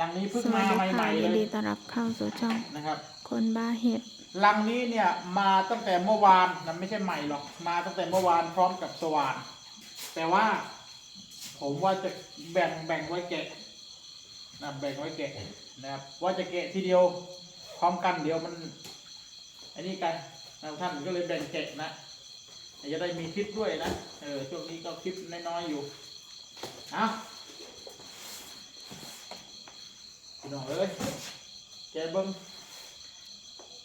ลังนี้เพิ่งสวัมาสดีใหค่ะม่ๆยินเลดียต้อนรับเข้าสู่ช่อง นะครับคนบ้าเห็ดลังนี้เนี่ยมาตั้งแต่เมื่อวานนะไม่ใช่ใหม่หรอกมาตั้งแต่เมื่อวานพร้อมกับสว่าน แต่ว่า ผมว่าจะแบ่งแบ่งไว้แกะนะแบ่งไว้แกะนะครับว่าจะแกะทีเดียวพร้อมกันเดี๋ยวมันอันนี้กันนะท่านก็เลยแบ่งแกะนะจะได้มีคลิปด้วยนะเออช่วงนี้ก็คลิปน้อยๆอยู่เอา พี่น้องเอ้ยแกะเบิ้ง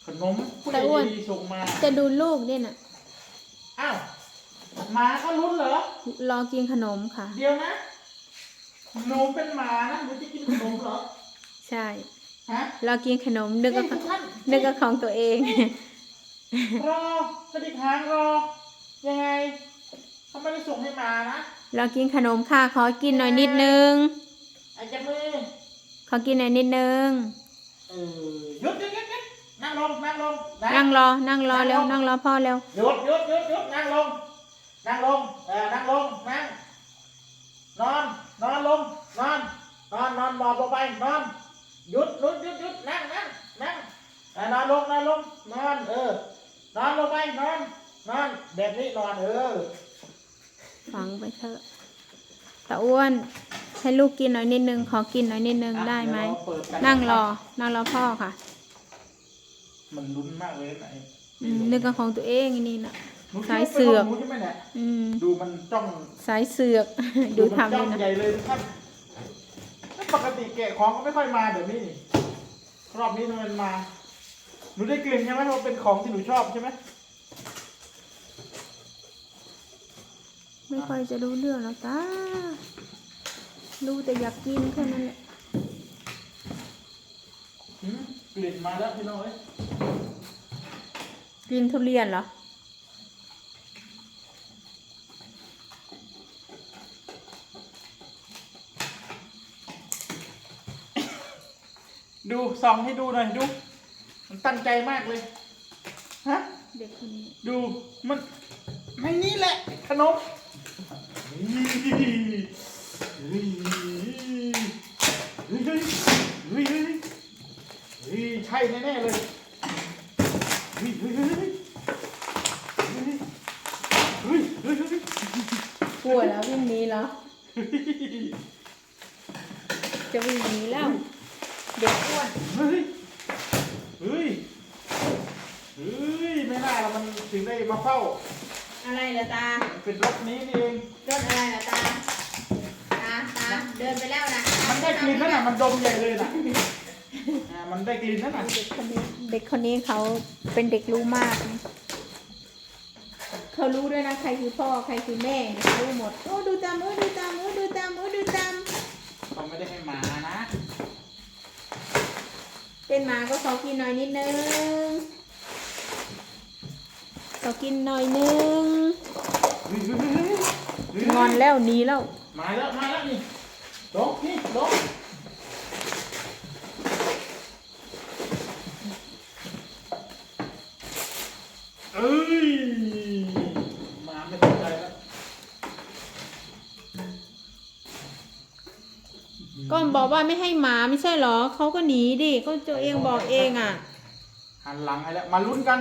ขนมผู้ใดดีๆส่งมาจะดูลูกด้วยน่ะ อ้าวหมาก็ลุ้นเหรอ รอกินขนมค่ะ เดี๋ยวนะ หนูเป็นหมานะหนูจะกินขนมเหรอ ใช่ ฮะรอกินขนมนึกว่าทุท่านนึกว่าของตัวเอง รอกระดิกหางรอ ยังไงเขาไม่ได้ส่งให้หมานะ รอกินขนมค่ะ ขอกินหน่อยนิดนึงไอ้จับมือข อกินหน่อยนิดนึงเออหยุดหยุดหยุดหยุดนั่งลงนั่งลงะนั่งรอนั่งรอเร็วนั่งรอพ่อเร็วหยุดหยุดหยุดหยุดนั่งลง นั่งลงเออนั่งลงนั่งนอน นอนลงนอน นอนนอนหมอบลงไปนอนหยุดหยุดหยุดหยุดนั่งนั่งนั่งเออนอนลงนอนลงนอนเออนอนลงไปนอนนอนแบบนี้นอนเออฝังไปเถอะตาอ้วน ให้ลูกกินหน่อยนิดนึง ขอกินหน่อยนิดนึงอะได้ไหม เยวเราเปิกันั่งรอ นั่งรอพ่อค่ะ มันลุ้นมากเลยไหนอืมนึกว่าของตัวเองอันนี่น่ะหนูคิดสายว่เสือกป็นขงหนูใช่ไหมเนี่ยอืมดูมันจ้องสายเสือก ดูมันทำจ้เลอยงนะ ใหญ่เลยท่านแล้วปกติแกะของก็ไม่ค่อยมาแบบนี้นี่รอบนี้ทำไมมันมา หนูได้กลิ่นใช่ไหมว่าเป็นของที่หนูชอบใช่ไหมไม่ค่อยจะรู้เรื่องแล้วตา รู้แต่อยากกินแค่นั้นแหละหืมกลิ่นมาแล้วพี่น้องเอ้ยกินทุเรียนเหรอ ดูส่องให้ดูหน่อยดู มันตั้งใจมากเลย ฮะ เด็กคนนี้ ดู มันในนี้แหละ ขนมเช่แน่ๆเลยเฮ้ยเฮ้ยเฮ้ยเฮ้ยเฮ้ยเฮ้ยเฮ้ยกลัวแล้ววิ่งหนี้แล้ว จะวิ่งหนี้แล้ว เด็กอ้วนเฮ้ยเฮ้ยเฮ้ยไม่น่าละมันถึงได้มาเฝ้า อะไรล่ะตาเป็นรถนี้นี่เอง รถอะไรล่ะตา ตาตาเดินไปแล้วนะมันได้กลิ่นแล้วน่ะมันดมใหญ่เลยน่ะ อ่ามันได้กลิ่นแล้วน่ะเด็กคนนี้เด็กคนนี้เขาเป็นเด็กรู้มากนะเขารู้ด้วยนะใครคือพ่อใครคือแม่เขารู้หมดโอ้ดูตามโอ้ดูตามโอ้ดูตามโอ้ดูตามเขาไม่ได้ให้หมานะเป็นหมาก็ขอกินหน่อยนิดนึงขอกินหน่อยนึงเฮ้ยเฮ้ยเฮ้ยเฮ้ยงอนแล้วหนีแล้วมาแล้วมาแล้วนี่ลงนี่ลงเอ้ยหมาไม่สนใจแล้ว ก็บอกว่าไม่ให้หมาไม่ใช่เหรอเขาก็หนีดิก็ตัวเองบอกเองอะ หันหลังให้แล้วมาลุ้นกัน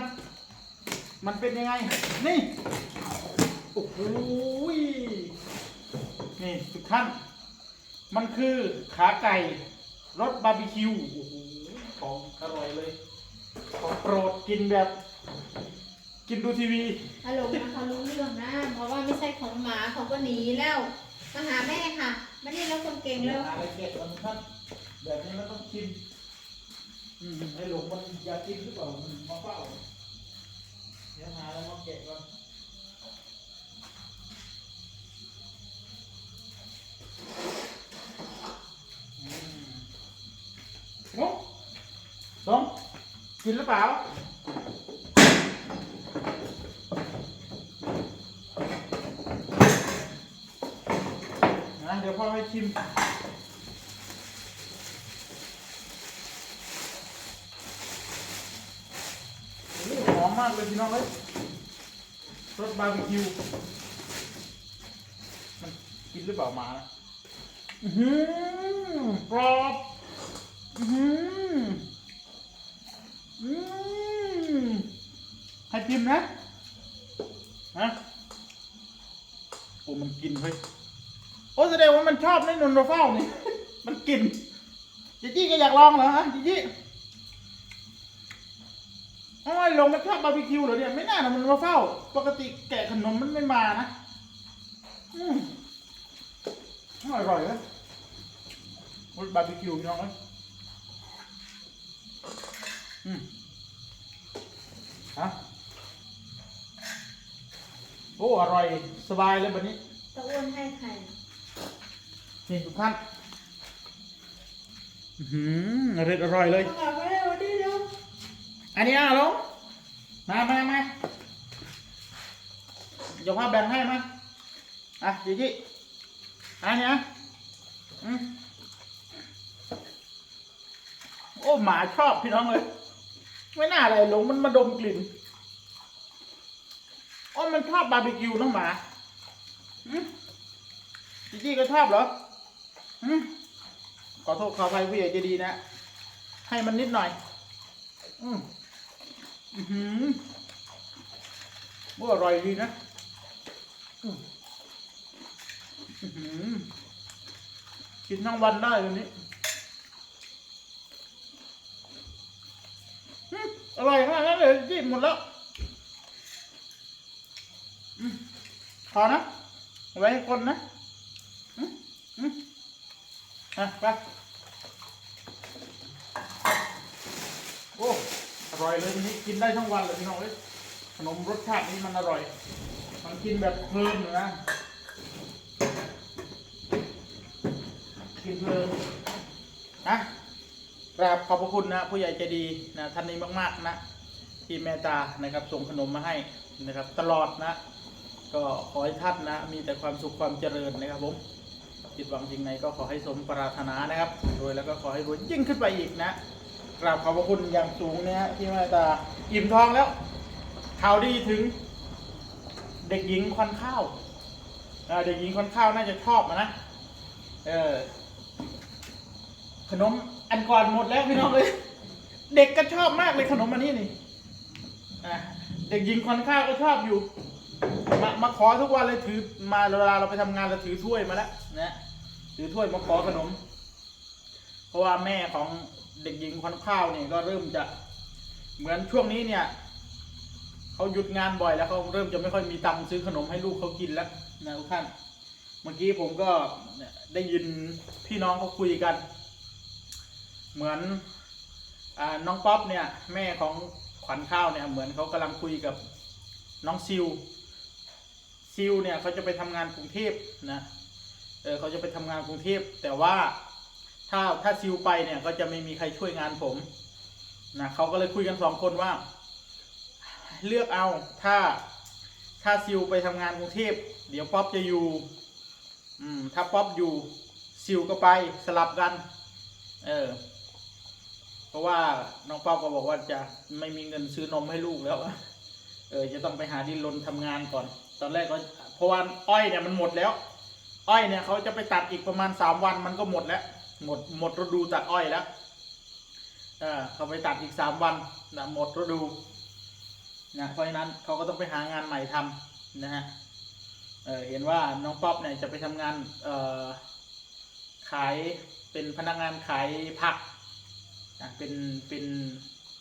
มันเป็นยังไง นี่ โอ้โหยนี่ทุกท่าน มันคือขาไก่รสบาร์บีคิว โอ้โห ของอร่อยเลย ของโปรดกินแบบ กินดูทีวีอารมณ์นะเขารู้เรื่องนะบอกว่าไม่ใช่ของหมาเขาก็หนีแล้วมาหาแม่ค่ะ มานี่แล้วคนเก่งแล้วหาอะไรเก็บก่อนทุกท่านแบบนี้เราต้องกินอืมไอ้หลงมันอยากกินหรือเปล่ามันมาเฝ้าเดี๋ยวหาแล้วมาเก็บก่อนอืมงงสองกินหรือเปล่า เดี๋ยวพ่อให้ชิมอ้โหอมมากเลยพี่น้องเลยรสบาร์บีคิว มันกินหรือเปล่าหมานะอือหือกรอบอื้อหืออืมให้พิมนะ ฮะ โอ้มันกินเฮ้ย โอ้แสดงว่ามันชอบในนนโรเฝ้านี่ มันกินจิจี้ก็อยากลองเหรอฮะจิจี้โอ้ยลงมันชอบบาร์บีคิวเหรอเนี่ยไม่น่านะมันมาเฝ้า ปกติแกะขนมมันไม่มานะอืมอร่อยเลยมันบาร์บีคิวพี่น้องเอ้ยอืมฮะโอ้อร่อยสบายเลยแบบนี้ตะอ้วนให้ใคร นี่ทุกท่านอื้อหืออร่อยอร่อยเลย อันนี้อะลงมามามาเดี๋ยวพ่อแบ่งให้มาอะจีจีอันนี้อะอืมโอ้หมาชอบพี่น้องเลย ไม่น่าอะไรหลงมันมาดมกลิ่นโอ้มันชอบบาร์บีคิวน้องหมาจีจีก็ชอบเหรอ ขอโทษขออภัยผู้ใหญ่ใจะดีนะ ให้มันนิดหน่อย อืมอือหือว่าอร่อยดีนะอืมอื้อหือกินทั้งวันได้วันนี้อืมอร่อยมากเลยจิ้มหมดแล้วพอนะไว้ให้คนนะอืมอืม อะไปโอ้ อร่อยเลยทีนี้กินได้ทั้งวันเลยพี่น้องเอ้ยขนมรสชาตินี้มันอร่อย มันกินแบบเพลินอยู่นะ กินเพลินนะกราบขอบพระคุณนะผู้ใหญ่ใจดีนะท่านนี้มากๆนะที่เมตตานะครับส่งขนมมาให้นะครับ ตลอดนะ ก็ขอให้ท่านนะ มีแต่ความสุขความเจริญนะครับผม คิดหวังจริงไหนก็ขอให้สมปรารถนานะครับโดยแล้วก็ขอให้รวยยิ่งขึ้นไปอีกนะกราบขอบพระคุณอย่างสูงนะฮะที่มตตาอิ่มท้องแล้วข่าวดีถึง เด็กหญิงควันข้าวอ่าเด็กหญิงควันข้าวน่าจะชอบอะนะเออขนมอันก่อนหมดแล้วพี่น้องเลยเด็กก็ชอบมากเลยขนมอันนี้นี่เด็กหญิงควันข้าวก็ชอบอยู่มามาขอทุกวันเลยถือมาเวลาเราไปทำงานเราถือถ้วยมาแล้วนะ ถือถ้วยมาขอขนม เพราะว่าแม่ของเด็กหญิงควันข้าวเนี่ยก็เริ่มจะเหมือนช่วงนี้เนี่ยเขาหยุดงานบ่อยแล้วเขาเริ่มจะไม่ค่อยมีตังค์ซื้อขนมให้ลูกเขากินแล้วนะทุกท่าน เมื่อกี้ผมก็ได้ยินพี่น้องเขาคุยกัน เหมือนอน้องป๊อปเนี่ยแม่ของขวัญข้าวเนี่ยเหมือนเขากำลังคุยกับน้องซิวซิวเนี่ยเขาจะไปทำงานกรุงเทพนะ เออเขาจะไปทำงานกรุงเทพแต่ว่าถ้าถ้าซิวไปเนี่ยก็จะไม่มีใครช่วยงานผมนะเขาก็เลยคุยกันสองคนว่า เลือกเอาถ้าถ้าซิวไปทำงานกรุงเทพเดี๋ยวป๊อปจะอยู่ อืม ถ้าป๊อปอยู่ซิวก็ไปสลับกัน เออ เพราะว่าน้องป๊อปก็บอกว่าจะไม่มีเงินซื้อนมให้ลูกแล้วเออจะต้องไปหาดินรนทำงานก่อน ตอนแรกก็เพราะว่าอ้อยเนี่ยมันหมดแล้ว อ้อยเนี่ยเขาจะไปตัดอีกประมาณสามวันมันก็หมดแล้วหมดหมดฤดูตัดอ้อยแล้วเออเขาไปตัดอีกสามวันนะหมดฤดูนะเพราะฉะนั้นเขาก็ต้องไปหางานใหม่ทำนะฮะเออเห็นว่าน้องป๊อปเนี่ยจะไปทำงานเออขายเป็นพนักงานขายผักนะเป็นเป็น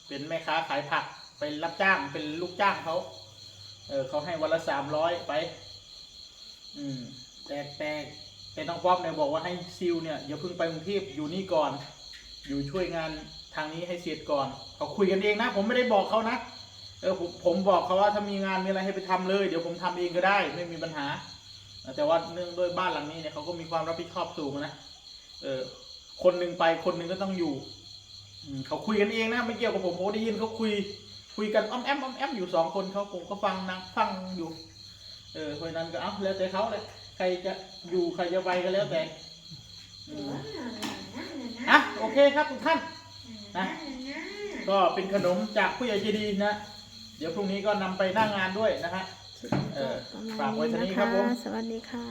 เป็นแม่ค้าขายผักไปรับจ้างเป็นลูกจ้างเขาเออเขาให้วันละสามร้อยไป อืม แต่แต่แต่น้องป๊อปเนี่ยบอกว่าให้ซิลเนี่ยอย่าเพิ่งไปกรุงเทพอยู่นี่ก่อน อยู่ช่วยงานทางนี้ให้เสร็จก่อนเขาคุยกันเองนะ ผมไม่ได้บอกเขานะเออผมผมบอกเขาว่าถ้ามีงานมีอะไรให้ไปทำเลย เดี๋ยวผมทำเองก็ได้ไม่มีปัญหา แต่ว่าเนื่องด้วยบ้านหลังนี้เนี่ยเขาก็มีความรับผิดชอบสูงนะเออคนหนึ่งไปคนหนึ่งก็ต้องอยู่เขาคุยกันเองนะไม่เกี่ยวกับผมผมได้ยินเขาคุย คุยกันอ้อมแอมอ้อมแอมอยู่สองคนเขาผมก็ฟังนะฟังอยู่ เออเพราะนั้นก็เอาแล้วแต่เขาเลย รจะอยู่ใครจะไปก็แล้วแต่อืมอะโอเคครับทุกท่านนะก็เป็นขนมจากผู้ใหญ่ใจดีนะ เดี๋ยวพรุ่งนี้ก็นำไปหน้างงานด้วยนะฮะ เออฝากไว้เท่านี้ครับผม สวัสดีค่ะ